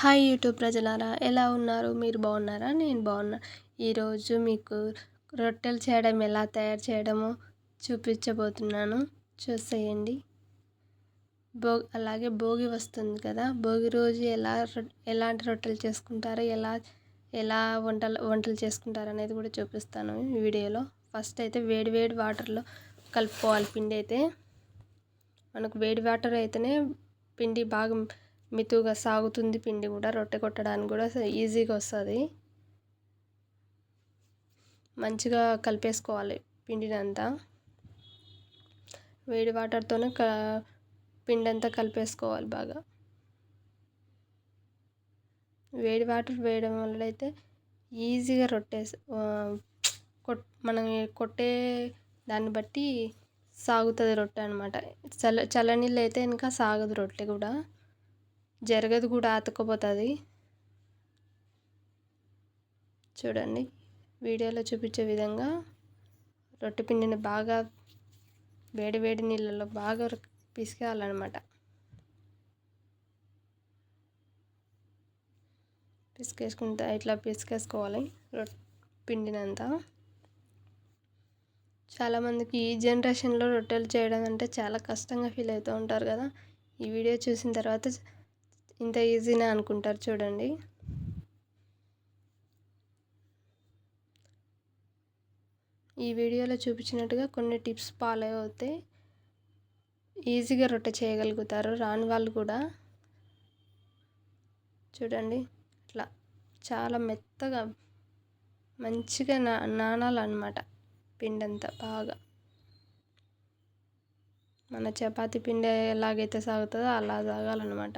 Hi YouTube ప్రజలారా ఎలా ఉన్నారు? మీరు బాగున్నారా? నేను బాగున్నా. ఈరోజు మీకు రొట్టెలు చేయడం ఎలా తయారు చేయడమో చూపించబోతున్నాను. చూసేయండి. భో అలాగే భోగి వస్తుంది కదా. భోగి రోజు ఎలా ఎలాంటి రొట్టెలు చేసుకుంటారో? ఎలా ఎలా వంటలు వంటలు చేసుకుంటారు అనేది కూడా చూపిస్తాను ఈ వీడియోలో. ఫస్ట్ అయితే వేడి వేడి వాటర్లో కలుపుకోవాలి పిండి అయితే. మనకు వేడి వాటర్ అయితేనే పిండి బాగా మితుగా సాగుతుంది పిండి కూడా రొట్టె కొట్టడానికి కూడా ఈజీగా వస్తుంది. మంచిగా కలిపేసుకోవాలి పిండిని అంతా వేడి వాటర్తోనే క పిండి అంతా కలిపేసుకోవాలి బాగా. వేడి వాటర్ వేయడం వల్ల అయితే ఈజీగా రొట్టె కొట్ మనం కొట్టే దాన్ని బట్టి సాగుతుంది రొట్టె అనమాట చల్ల చల్లనీళ్ళు అయితే ఇంకా సాగదు రొట్టె కూడా. జరగదు కూడా అతుక్కుపోతుంది చూడండి వీడియోలో చూపించే విధంగా రొట్టె పిండిని బాగా వేడి వేడి నీళ్ళలో బాగా పిసికేయాలన్నమాట. పిసికేసుకుంటే ఇట్లా పిసికేసుకోవాలి రొట్టె పిండినంతా. చాలామందికి ఈ జనరేషన్లో రొట్టెలు చేయడం అంటే చాలా కష్టంగా ఫీల్ అవుతూ ఉంటారు కదా. ఈ వీడియో చూసిన తర్వాత ఇంత ఈజీనే అనుకుంటారు చూడండి. ఈ వీడియోలో చూపించినట్టుగా కొన్ని టిప్స్ ఫాలో అవుతే ఈజీగా రొట్టె చేయగలుగుతారు. రాని వాళ్ళు కూడా. చూడండి ఇట్లా చాలా మెత్తగా మంచిగా నా నానాలన్నమాట పిండంతా బాగా. మన చపాతి పిండి ఎలాగైతే సాగుతుందో అలా సాగాలన్నమాట.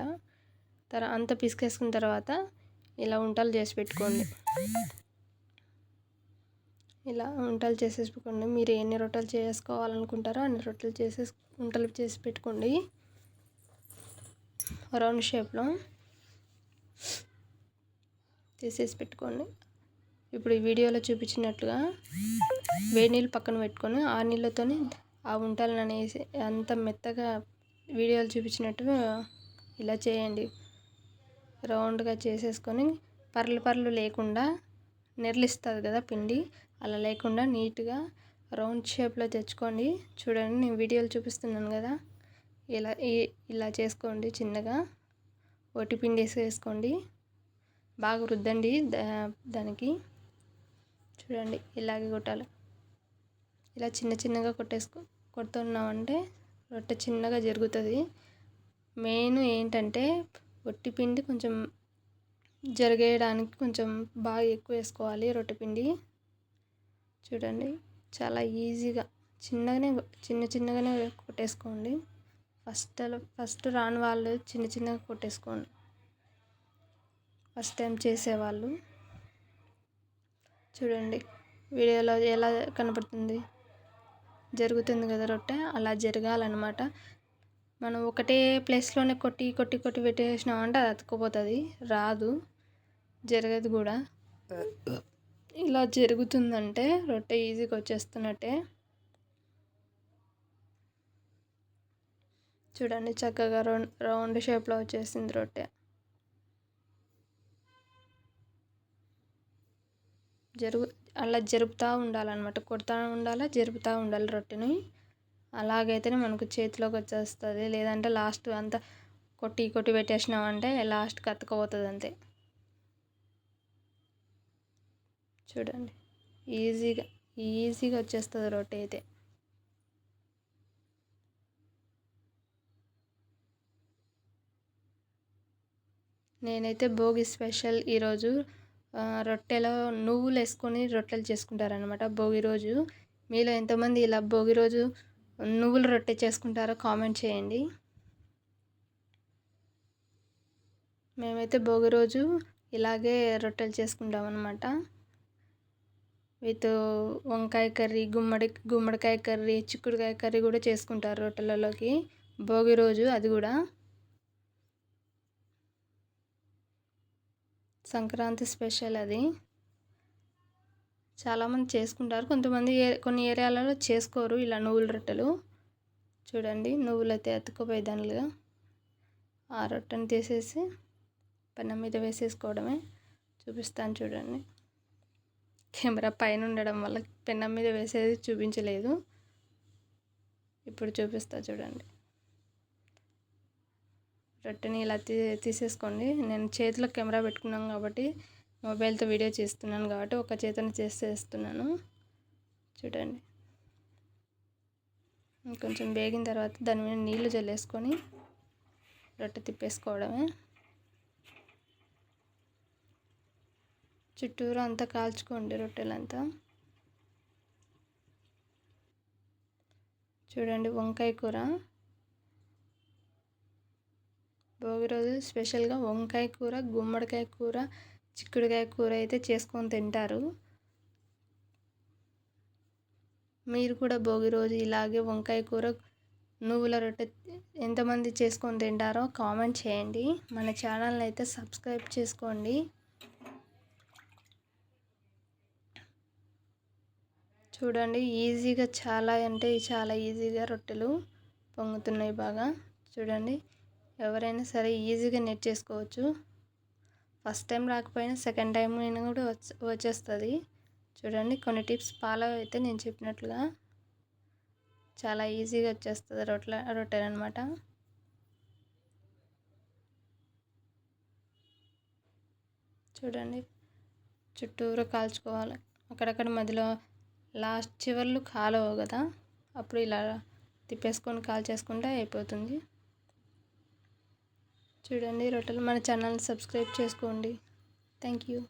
తర అంత పిసికేసుకున్న తర్వాత ఇలా ఉంటలు చేసి పెట్టుకోండి. ఇలా వంటలు చేసేసుకోండి. మీరు ఎన్ని రొట్టెలు చేసుకోవాలనుకుంటారో అన్ని రొట్టెలు చేసే వంటలు చేసి పెట్టుకోండి. రౌండ్ షేప్లో చేసేసి పెట్టుకోండి. ఇప్పుడు ఈ వీడియోలో చూపించినట్లుగా వేడి నీళ్ళు పక్కన పెట్టుకొని ఆ నీళ్ళతోనే ఆ వంటలను అనేసి అంత మెత్తగా వీడియోలు చూపించినట్టుగా ఇలా చేయండి. రౌండ్గా చేసేసుకొని పర్లు పర్లు లేకుండా నెర్లిస్తుంది కదా పిండి. అలా లేకుండా నీట్గా రౌండ్ షేప్లో తెచ్చుకోండి. చూడండి నేను వీడియోలు చూపిస్తున్నాను కదా. ఇలా ఇలా చేసుకోండి చిన్నగా. ఒట్టి పిండి వేసేసుకోండి. బాగా రుద్దండి దానికి. చూడండి ఇలాగే కొట్టాలి. ఇలా చిన్న చిన్నగా కొట్టేసుకో కొడుతున్నామంటే రొట్టె చిన్నగా జరుగుతుంది. మెయిన్ ఏంటంటే పొట్టి పిండి కొంచెం జరిగేయడానికి కొంచెం బాగా ఎక్కువ వేసుకోవాలి రొట్టె పిండి. చూడండి చాలా ఈజీగా చిన్నగానే చిన్న చిన్నగానే కొట్టేసుకోండి. ఫస్ట్ ఫస్ట్ రాని వాళ్ళు చిన్న చిన్నగా కొట్టేసుకోండి. ఫస్ట్ టైం చేసేవాళ్ళు. చూడండి వీడియోలో ఎలా కనపడుతుంది? జరుగుతుంది కదా రొట్టె? అలా జరగాలన్నమాట. మనం ఒకటే ప్లేస్లోనే కొట్టి కొట్టి కొట్టి పెట్టేసినామంటే అది అతుక్కుపోతుంది. రాదు. జరగదు కూడా. ఇలా జరుగుతుందంటే రొట్టె ఈజీగా వచ్చేస్తున్నట్టే. చూడండి చక్కగా రౌండ్ రౌండ్ షేప్లో వచ్చేసింది రొట్టె. జరుగు అలా జరుపుతూ ఉండాలన్నమాట. కొడతా ఉండాలి జరుపుతూ ఉండాలి రొట్టెని. అలాగైతేనే మనకు చేతిలోకి వచ్చేస్తుంది లేదంటే లాస్ట్ అంతా కొట్టి కొట్టి పెట్టేసినామంటే లాస్ట్కి అతుకపోతుంది అంతే చూడండి. ఈజీగా ఈజీగా వచ్చేస్తుంది రొట్టె అయితే. నేనైతే భోగి స్పెషల్ ఈరోజు రొట్టెలో నువ్వులు వేసుకొని రొట్టెలు చేసుకుంటారనమాట భోగి రోజు. మీలో ఎంతమంది ఇలా భోగి రోజు నువ్వుల రొట్టె చేసుకుంటారో కామెంట్ చేయండి. మేమైతే భోగి రోజు ఇలాగే రొట్టెలు చేసుకుంటాం అనమాట విత్ వంకాయ కర్రీ గుమ్మడి గుమ్మడికాయ కర్రీ చిక్కుడుకాయ కర్రీ కూడా చేసుకుంటారు రొట్టెలలోకి. భోగి రోజు అది కూడా. సంక్రాంతి స్పెషల్ అది. చాలామంది చేసుకుంటారు. కొంతమంది కొన్ని ఏరియాలలో చేసుకోరు. ఇలా నువ్వుల రొట్టెలు. చూడండి. నువ్వులు అయితే అతుక్కుపోయేదానిగా ఆ రొట్టెను తీసేసి పెనం మీద వేసేసుకోవడమే. చూపిస్తాను చూడండి. కెమెరా పైన ఉండడం వల్ల పెనం మీద వేసేది చూపించలేదు. ఇప్పుడు చూపిస్తా చూడండి. రొట్టెని ఇలా తీ తీసేసుకోండి. నేను చేతిలో కెమెరా పెట్టుకున్నాను కాబట్టి మొబైల్తో వీడియో చేస్తున్నాను కాబట్టి ఒక చేతను చేసేస్తున్నాను. చూడండి. కొంచెం వేగిన తర్వాత దాని మీద నీళ్ళు జల్లేసుకొని రొట్టె తిప్పేసుకోవడమే. చుట్టూరు అంతా కాల్చుకోండి రొట్టెలంతా. చూడండి వంకాయ కూర. భోగి రోజు స్పెషల్గా వంకాయ కూర గుమ్మడికాయ కూర చిక్కుడుకాయ కూర అయితే చేసుకొని తింటారు. మీరు కూడా భోగి రోజు ఇలాగే వంకాయ కూర నువ్వుల రొట్టె ఎంతమంది చేసుకొని తింటారో కామెంట్ చేయండి. మన ఛానల్ని అయితే సబ్స్క్రైబ్ చేసుకోండి. చూడండి ఈజీగా చాలా అంటే చాలా ఈజీగా రొట్టెలు పొంగుతున్నాయి బాగా. చూడండి ఎవరైనా సరే ఈజీగా నెట్ చేసుకోవచ్చు. ఫస్ట్ టైం రాకపోయినా సెకండ్ టైం అయినా కూడా వచ్చేస్తుంది. చూడండి కొన్ని టిప్స్ ఫాలో అయితే నేను చెప్పినట్లుగా చాలా ఈజీగా వచ్చేస్తుంది రొట్టె రొట్టెలు అనమాట చూడండి చుట్టూరు కాల్చుకోవాలి. అక్కడక్కడ మధ్యలో లాస్ట్ చివర్లు కాలవు కదా అప్పుడు ఇలా తిప్పేసుకొని కాల్చేసుకుంటే అయిపోతుంది. చూడండి రొట్టెలు మన ఛానల్ సబ్స్క్రైబ్ చేసుకోండి. Thank you.